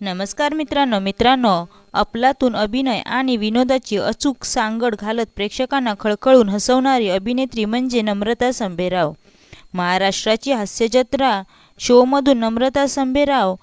नमस्कार मित्रांनो मित्रांनो अपलातून अभिनय आणि विनोदाची अचूक सांगड घालत प्रेक्षकांना खळखळून हसवणारी अभिनेत्री म्हणजे नम्रता संभेराव. महाराष्ट्राची हास्यजत्रा शोमधून नम्रता संभेराव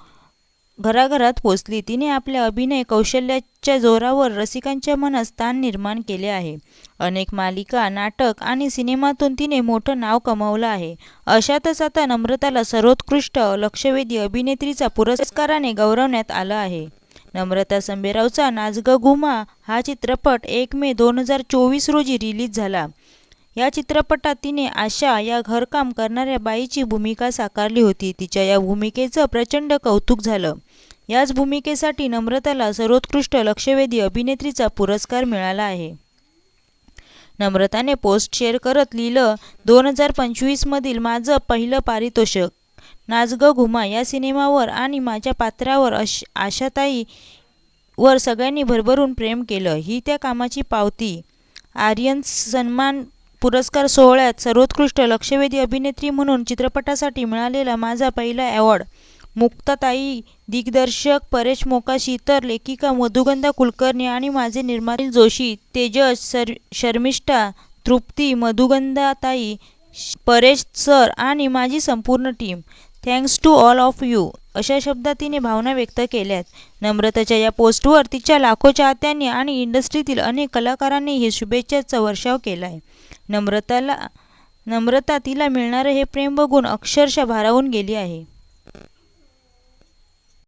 घराघरात पोचली. तिने आपल्या अभिनय कौशल्याच्या जोरावर रसिकांच्या मनात स्थान निर्माण केले आहे. अनेक मालिका नाटक आणि सिनेमातून तिने मोठं नाव कमावलं आहे. अशातच आता नम्रताला सर्वोत्कृष्ट लक्षवेधी अभिनेत्रीचा पुरस्काराने गौरवण्यात आलं आहे. नम्रता संभेरावचा नाजग घुमा हा चित्रपट एक मे दोन हजार चोवीस रोजी रिलीज झाला. या चित्रपटात तिने आशा या घरकाम करणाऱ्या बाईची भूमिका साकारली होती. तिच्या या भूमिकेचं प्रचंड कौतुक झालं. याच भूमिकेसाठी नम्रताला सर्वोत्कृष्ट लक्षवेधी अभिनेत्रीचा पुरस्कार मिळाला आहे. नम्रताने पोस्ट शेअर करत लिहिलं दोन हजार पंचवीसमधील माझं पहिलं पारितोषिक. नाच ग घुमा या सिनेमावर आणि माझ्या पात्रावर अश आशाताई वर सगळ्यांनी भरभरून प्रेम केलं. ही त्या कामाची पावती. आर्यन सन्मान पुरस्कार सोहळ्यात सर्वोत्कृष्ट लक्षवेधी अभिनेत्री म्हणून चित्रपटासाठी मिळालेला माझा पहिला अवॉर्ड मुक्ताताई दिग्दर्शक परेश मोकाशी तर लेखिका मधुगंधा कुलकर्णी आणि माझे निर्माते जोशी तेजस सर शर्मिष्ठा तृप्ती मधुगंधाताई परेश सर आणि माझी संपूर्ण team thanks to all of you अशा शब्दात तिने भावना व्यक्त केल्यात. नम्रताच्या या पोस्टवर तिच्या लाखो चाहत्यांनी आणि इंडस्ट्रीतील अनेक कलाकारांनी हे शुभेच्छाचा वर्षाव केला आहे नम्रताला नम्रता तिला मिळणारं हे प्रेम बघून अक्षरशः भारावून गेली आहे.